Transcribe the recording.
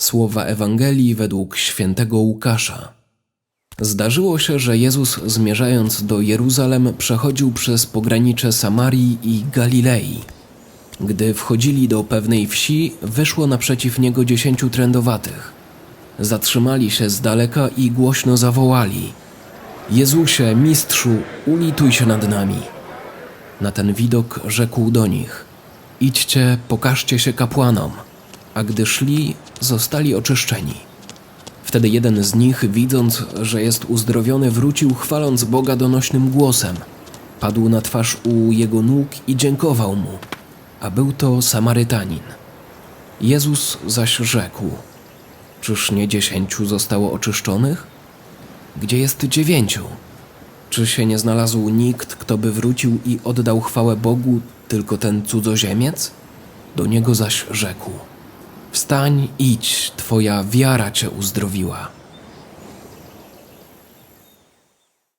Słowa Ewangelii według świętego Łukasza. Zdarzyło się, że Jezus zmierzając do Jeruzalem przechodził przez pogranicze Samarii i Galilei. Gdy wchodzili do pewnej wsi, wyszło naprzeciw niego dziesięciu trędowatych. Zatrzymali się z daleka i głośno zawołali: Jezusie, mistrzu, ulituj się nad nami. Na ten widok rzekł do nich: Idźcie, pokażcie się kapłanom. A gdy szli, zostali oczyszczeni. Wtedy jeden z nich, widząc, że jest uzdrowiony, wrócił chwaląc Boga donośnym głosem. Padł na twarz u jego nóg i dziękował mu, a był to Samarytanin. Jezus zaś rzekł: Czyż nie dziesięciu zostało oczyszczonych? Gdzie jest dziewięciu? Czy się nie znalazł nikt, kto by wrócił i oddał chwałę Bogu, tylko ten cudzoziemiec? Do niego zaś rzekł: Wstań, idź, twoja wiara cię uzdrowiła.